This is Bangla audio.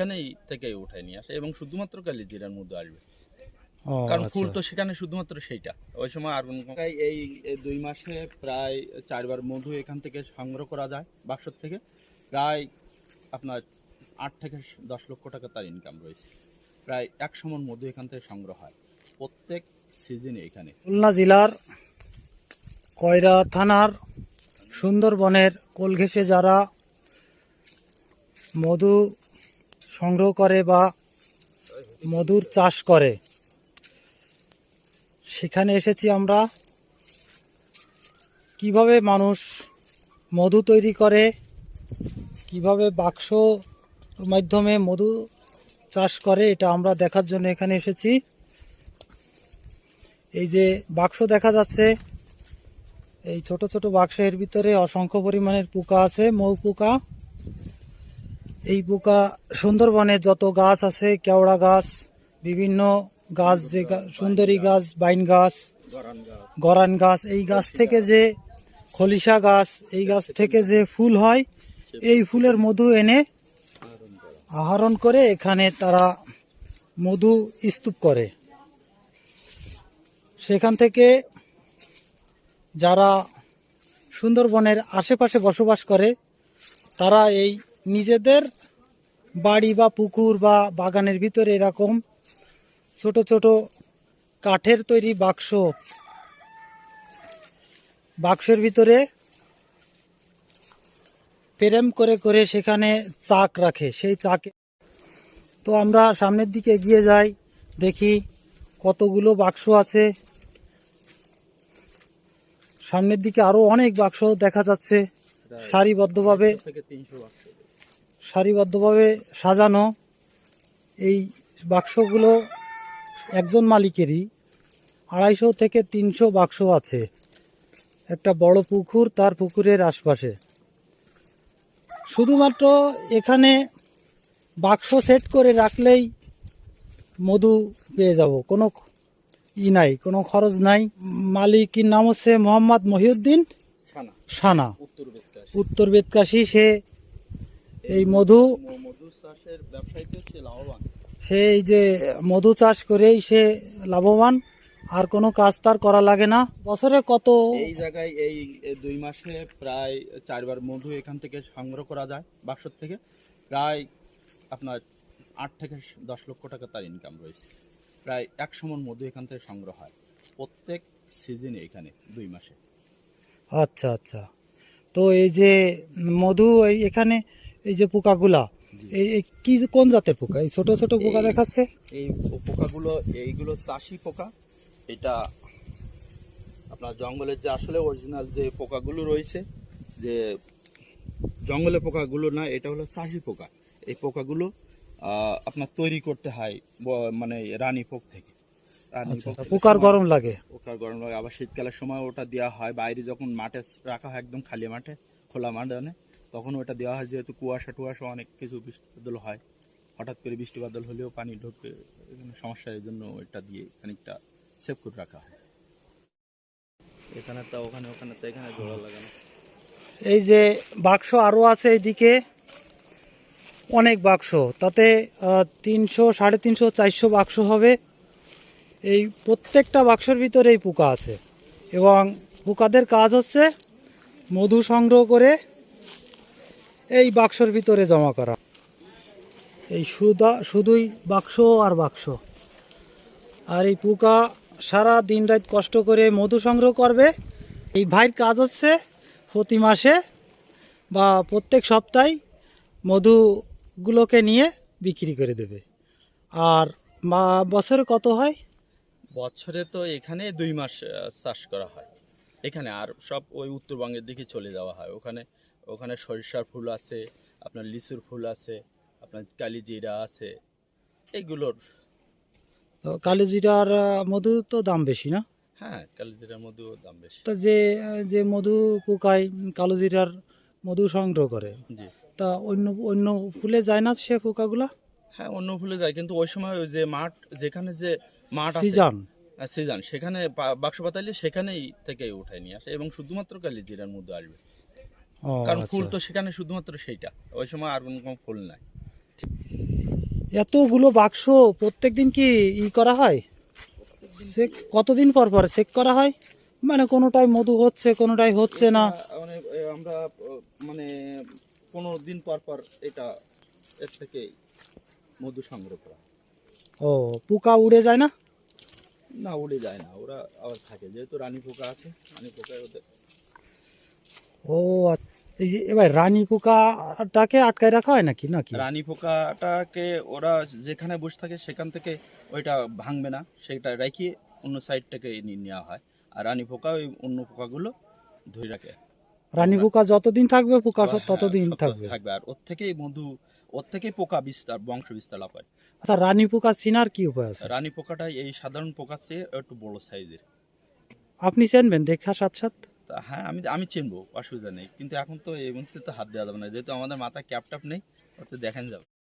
সেখানেই থেকে উঠায় নিয়ে আসে এবং শুধুমাত্র কালিজিরার মধ্যে আসবে। কারণ আচ্ছা। ফুল তো সেখানে শুধুমাত্র সেইটা। ওই সময় আর এই দুই মাসে প্রায় চারবার মধু এখান থেকে সংগ্রহ করা যায় বাক্সর থেকে। প্রায় আপনার আট থেকে দশ লক্ষ টাকা তার ইনকাম রয়েছে। প্রায় এক সমন মধু এখান থেকে সংগ্রহ হয় প্রত্যেক সিজনে এখানে। খুলনা জেলার কয়রা থানার সুন্দরবনের কোল ঘেঁষে যারা মধু সংগ্রহ করে বা মধুর চাষ করে। সেখানে এসেছি আমরা। কীভাবে মানুষ মধু তৈরি করে, কীভাবে বাক্স মাধ্যমে মধু চাষ করে, এটা আমরা দেখার জন্য এখানে এসেছি। এই যে বাক্স দেখা যাচ্ছে, এই ছোট ছোট বাক্সের ভিতরে অসংখ্য পরিমাণের পোকা আছে, মৌ পোকা। এই পোকা সুন্দরবনে যত গাছ আছে কেওড়া গাছ বিভিন্ন গাছ যে সুন্দরী গাছ বাইন গাছ গরান গাছ এই গাছ থেকে যে খলিশা গাছ এই গাছ থেকে যে ফুল হয় এই ফুলের মধু এনে আহরণ করে এখানে তারা মধু স্তূপ করে। সেখান থেকে যারা সুন্দরবনের আশেপাশে বসবাস করে তারা এই নিজেদের বাড়ি বা পুকুর বা বাগানের ভিতরে এরকম ছোট ছোট কাঠের তৈরি বাক্স। বাক্সের ভিতরে প্রেম করে করে সেখানে চাক রাখে সেই চাকে। তো আমরা সামনের দিকে এগিয়ে যাই দেখি কতগুলো বাক্স আছে। সামনের দিকে আরও অনেক বাক্স দেখা যাচ্ছে সারিবদ্ধভাবে। সারিবদ্ধভাবে সাজানো এই বাক্সগুলো একজন মালিকেরই। আড়াইশো থেকে তিনশো বাক্স আছে। একটা বড় পুকুর তার পুকুরের আশপাশে। শুধুমাত্র এখানে বাক্স সেট করে রাখলেই মধু পেয়ে যাব। কোনো ই নাই কোনো খরচ নাই। মালিকের নাম হচ্ছে মোহাম্মদ মহিউদ্দিন সানা। উত্তর বেদকাশ সে এই মধু মধু চাষের ব্যবসায়ীতে হচ্ছে লাভবান সে এই যে মধু চাষ করেই সে লাভবান আর কোনো কাজ তার করা লাগে না। বছরে কত এই জায়গায় এই দুই মাসে প্রায় চারবার মধু এখান থেকে সংগ্রহ করা যায় বাক্সর থেকে। প্রায় আপনার আট থেকে দশ লক্ষ টাকা তার ইনকাম রয়েছে। প্রায় এক সমন মধু এখান থেকে সংগ্রহ হয় প্রত্যেক সিজনে এখানে দুই মাসে। আচ্ছা আচ্ছা। তো এই যে মধু এখানে এই যে পোকাগুলা এই কি কোন জাতের পোকা? এই ছোট ছোট পোকা দেখাচ্ছে? এই পোকাগুলো এইগুলো চাষি পোকা। এটা আপনার জঙ্গলের যে আসলে অরিজিনাল যে পোকাগুলো রয়েছে যে জঙ্গলে পোকাগুলো না এটা হলো চাষি পোকা। এই পোকাগুলো আহ, আপনার তৈরি করতে হয় মানে রানী পোক থেকে। আচ্ছা পোক থেকে পোকার গরম লাগে। পোকার গরম লাগে। আবার শীতকালের সময় ওটা দেওয়া হয় বাইরে যখন মাঠে রাখা হয় একদম খালি মাঠে খোলা মাঠে। তখন ওটা দেওয়া হয়, যেহেতু কুয়াশা টুয়াশা অনেক কিছু বৃষ্টি বাদল হয়। হঠাৎ করে বৃষ্টি বাদল হলেও পানি এখানে সমস্যা এই জন্য এটা দিয়ে খানিকটা সেভ করে রাখা হয়। এখানে তো ওখানে ওখানে তো এখানে জোড়া লাগানো। এই যে বাক্স আরও আছে এইদিকে, অনেক বাক্স, তাতে তিনশো, সাড়ে তিনশো, চারশো বাক্স হবে। এই প্রত্যেকটা বাক্সর ভিতরে এই পোকা আছে। এবং পোকাদের কাজ হচ্ছে মধু সংগ্রহ করে এই বাক্সর ভিতরে জমা করা। এই সুদা শুধুই বাক্স আর বাক্স। আর এই পোকা সারা দিন রাত কষ্ট করে মধু সংগ্রহ করবে। এই ভাইয়ের কাজ হচ্ছে প্রতি মাসে বা প্রত্যেক সপ্তাহে মধুগুলোকে নিয়ে বিক্রি করে দেবে। আর বছরে কত হয়? বছরে তো এখানে দুই মাস চাষ করা হয়। এখানে আর সব ওই উত্তরবঙ্গের দিকে চলে যাওয়া হয়। ওখানে ওখানে সরিষার ফুল আছে আপনার লিচুর ফুল আছে আপনার কালিজিরা আছে এইগুলোর। তো কালিজিরার মধু তো দাম বেশি না? হ্যাঁ কালিজিরার মধ্যেও দাম বেশি। তা যে যে মধু পোকায় কালোজিরার মধু সংগ্রহ করে জি। তা অন্য অন্য ফুলে যায় না সে পোকাগুলা? হ্যাঁ অন্য ফুলে যায় কিন্তু ওই সময় ওই যে মাঠ যেখানে যে মাঠ আছে সিজন। সিজন সেখানে বাক্স পাতালে সেখানেই থেকে উঠায় নিয়ে আসে এবং শুধুমাত্র কালিজিরার মধ্যে আসবে। কারণ আচ্ছা। ফুল তো সেখানে শুধুমাত্র সেইটা। ওই সময় আর কোনো ফুল নাই। এতগুলো বাক্স প্রত্যেক দিন কি ই করা হয়? চেক কতদিন পর পর চেক করা হয়? মানে কোনোটাই মধু হচ্ছে কোনোটাই হচ্ছে না। মানে আমরা মানে পনেরো দিন পর পর এটা এর থেকে মধু সংগ্রহ করা ও পোকা উড়ে যায় না? না উড়ে যায় না। ওরা আবার থাকে। যেহেতু রানী পোকা আছে রানী পোকায় ওদের ও আচ্ছা। এই যে এবার রানী পোকাটাকে আটকায় রাখা হয় নাকি? নাকি? রানী পোকাটাকে ওরা যেখানে বসে থাকে সেখান থেকে ওইটা ভাঙবে না সেটা রেখে অন্য সাইড থেকে নেওয়া হয়। আর রানী পোকা ওই অন্য পোকাগুলো ধরে রাখে। রানী পোকা যতদিন থাকবে পোকা সব ততদিন থাকবে। থাকবে। আর ওর থেকেই মধু ওর থেকেই পোকা বিস্তার বংশ বিস্তার লাভ হয়। আচ্ছা রানী পোকা চিনার কি উপায় আছে? রানী পোকাটা এই সাধারণ পোকার চেয়ে একটু বড় সাইজের আপনি চেনবেন দেখা সাথ সাথ। হ্যাঁ আমি আমি চিনবো, অসুবিধা নেই। কিন্তু এখন তো এই মুহূর্তে তো হাত দেওয়া যাবে না, যেহেতু আমাদের মাথায় ক্যাপ ট্যাপ নেই ওতে দেখেন যাবে।